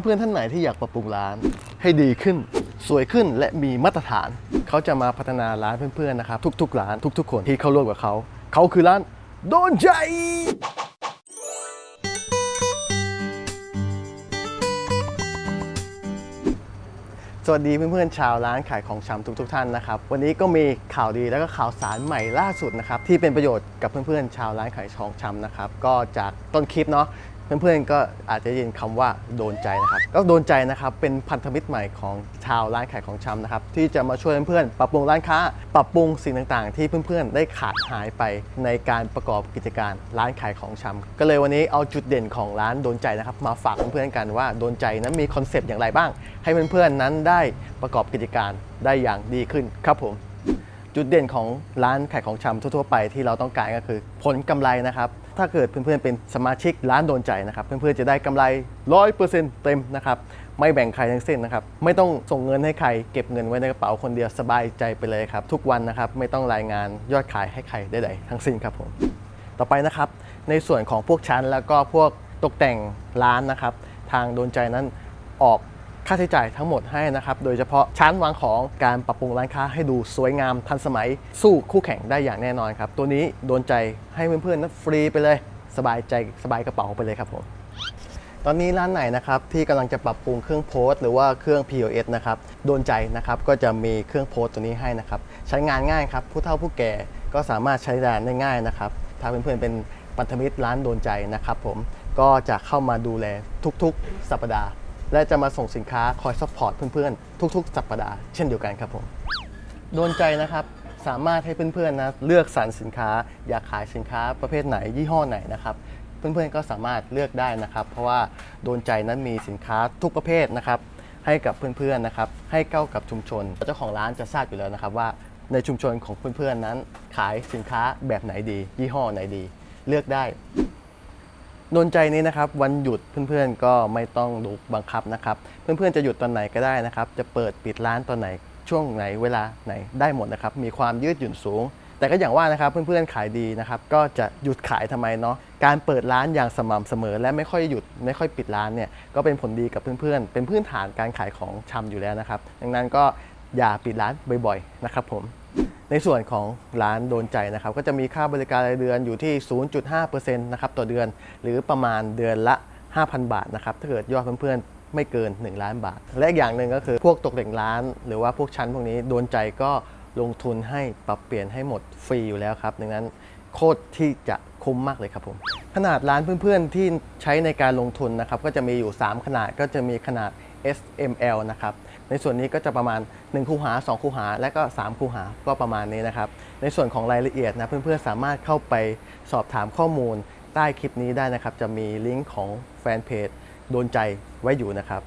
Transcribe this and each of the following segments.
เพื่อนๆท่านไหนที่อยากปรับปรุงร้าน ให้ดีขึ้น สวยขึ้นและมีมาตรฐาน เขาจะมาพัฒนาร้านเพื่อนๆนะครับทุกๆร้านทุก ๆ คนที่เข้าร่วมกับเขาเขาคือร้านโดนใจสวัสดีเพื่อนๆชาวร้านขายของชำทุกๆท่านนะครับ วันนี้ก็มีข่าวดีแล้วก็ข่าวสารใหม่ล่าสุดนะครับที่เป็นประโยชน์กับเพื่อนๆชาวร้านขายของชำนะครับ ก็จากต้นคลิปเนาะ เพื่อนๆก็อาจจะยินคำว่าโดนใจนะครับ ก็โดนใจนะครับเป็นพันธมิตรใหม่ของชาวร้านขายของชำนะครับที่จะมาช่วยเพื่อนๆปรับปรุงร้านค้า ปรับปรุงสิ่งต่างๆ ที่เพื่อนๆ ได้ขาดหายไปในการประกอบกิจการร้านขายของชำก็เลยวันนี้เอาจุดเด่นของร้านโดนใจนะครับมาฝากเพื่อนๆกันว่าโดนใจนั้นมีคอนเซปต์อย่างไรบ้าง ให้เพื่อนๆนั้นได้ประกอบกิจการได้อย่างดีขึ้นครับผม จุดเด่นของร้านขายของชำทั่วๆไปที่เราต้องการก็คือ ผลกำไรนะครับ ถ้าเกิดเพื่อนๆเป็นสมาชิกร้านโดนใจนะครับ เพื่อนๆจะได้กำไร 100%เต็มนะครับ ไม่แบ่งใครทั้งสิ้นนะครับ ไม่ต้องส่งเงินให้ใคร เก็บเงินไว้ในกระเป๋าคนเดียวสบายใจไปเลยครับ ทุกวันนะครับไม่ต้องรายงานยอดขายให้ใครใดๆทั้งสิ้นครับผมต่อไปนะครับ ในส่วนของพวกชั้นแล้วก็พวกตกแต่งร้านนะครับ ทางโดนใจนั้นออก ค่าใช้จ่ายทั้งหมดให้นะครับ โดยเฉพาะชั้นวางของการปรับปรุงร้านค้าให้ดูสวยงามทันสมัยสู้คู่แข่งได้อย่างแน่นอนครับ ตัวนี้โดนใจให้เพื่อนๆนั้นฟรีไปเลย สบายใจสบายกระเป๋าไปเลยครับผมตอนนี้ร้านไหนนะครับที่กำลังจะปรับปรุงเครื่องโพสต์หรือว่าเครื่อง POS นะครับโดนใจนะครับก็จะมีเครื่องโพสต์ตัวนี้ให้นะครับใช้งานง่ายครับผู้เฒ่าผู้แก่ก็สามารถใช้งานได้ง่ายนะครับถ้าเพื่อนๆเป็นปันธมิตรร้านโดนใจนะครับผมก็จะเข้ามาดูแลทุกๆ สัปดาห์ และจะมาส่งสินค้าคอยซัพพอร์ตเพื่อนๆ ทุกๆ สัปดาห์เช่นเดียวกันครับผมโดนใจนะครับสามารถให้เพื่อนๆนะเลือกสรรสินค้า อยากขายสินค้าประเภทไหนยี่ห้อไหนนะครับเพื่อนๆก็สามารถเลือกได้นะครับ เพราะว่าโดนใจนั้นมีสินค้าทุกประเภทนะครับให้กับเพื่อนๆนะครับให้เข้ากับชุมชนเจ้าของร้านจะทราบอยู่แล้วนะครับว่าในชุมชนของเพื่อนๆนั้น ขายสินค้าแบบไหนดี ยี่ห้อไหนดี เลือกได้ โดนใจนี้นะครับวันหยุดเพื่อนๆ ก็ไม่ต้องดูบังคับนะครับ เพื่อนๆจะหยุดตอนไหนก็ได้นะครับ จะเปิดปิดร้านตอนไหนช่วงไหนเวลาไหนได้หมดนะครับ มีความยืดหยุ่นสูง แต่ก็อย่างว่านะครับเพื่อนๆขายดีนะครับ ก็จะหยุดขายทำไมเนาะการเปิดร้านอย่างสม่ำเสมอ และไม่ค่อยหยุดไม่ค่อยปิดร้านเนี่ยก็เป็นผลดีกับเพื่อนๆ เป็นพื้นฐานการขายของชำอยู่แล้วนะครับ ดังนั้นก็อย่าปิดร้านบ่อยๆนะครับผม ในส่วนของร้านโดนใจนะครับก็จะมีค่าบริการรายเดือนอยู่ที่ 0.5%นะครับต่อเดือน หรือประมาณเดือนละ 5,000 บาทนะครับถ้าเกิดยอดเพื่อนๆ ไม่เกิน 1 ล้านบาท และอีกอย่างหนึ่งก็คือพวกตกแต่งร้าน หรือว่าพวกชั้นพวกนี้โดนใจก็ลงทุนให้ปรับเปลี่ยนให้หมดฟรีอยู่แล้วครับดังนั้นโคตรที่จะคุ้มมากเลยครับผม ขนาดร้านเพื่อนๆที่ใช้ในการลงทุนนะครับก็จะมีอยู่ 3 ขนาดก็จะมีขนาด S M L นะครับในส่วนนี้ก็จะประมาณ 1 คูหา 2 คูหา และก็ 3 คูหาก็ประมาณนี้นะครับ ในส่วนของรายละเอียดนะเพื่อนๆสามารถเข้าไปสอบถามข้อมูลใต้คลิปนี้ได้นะครับ จะมีลิงก์ของแฟนเพจโดนใจไว้อยู่นะครับ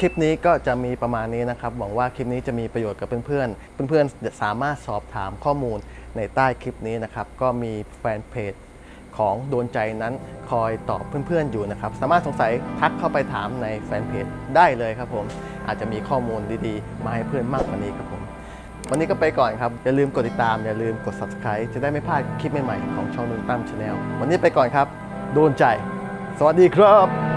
คลิปนี้ก็จะมีประมาณนี้นะครับหวังว่าคลิปนี้จะมีประโยชน์กับเพื่อนๆเพื่อนๆสามารถสอบถามข้อมูลในใต้คลิปนี้นะครับ ก็มีแฟนเพจ ของโดนใจนั้นคอยตอบเพื่อนๆอยู่นะครับ สามารถสงสัยทักเข้าไปถามในแฟนเพจได้เลยครับผม อาจจะมีข้อมูลดีๆ มาให้เพื่อนมากกว่านี้ครับผม วันนี้ก็ไปก่อนครับ อย่าลืมกดติดตาม อย่าลืมกด subscribe จะได้ไม่พลาดคลิปใหม่ๆของช่องนุ่นตั้มชาแนลวันนี้ไปก่อนครับ โดนใจ สวัสดีครับ